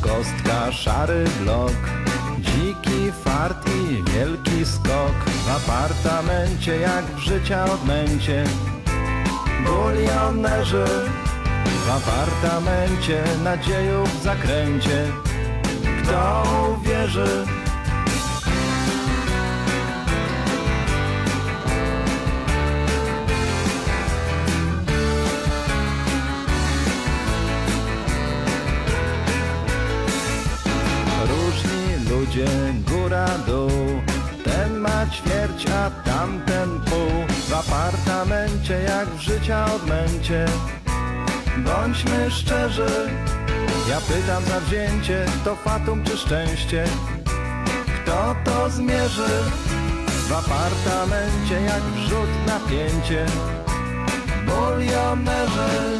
kostka, szary blok. Dziki fart i wielki skok. W apartamencie jak w życia odmęcie. Bulionerzy W apartamencie nadziejów w zakręcie. Kto uwierzy? Ludzie, góra, dół. Ten ma ćwierć, a tamten pół. W apartamencie jak w życia odmęcie. Bądźmy szczerzy. Ja pytam zawzięcie To fatum czy szczęście? Kto to zmierzy? W apartamencie jak wrzut napięcie. Bulionerzy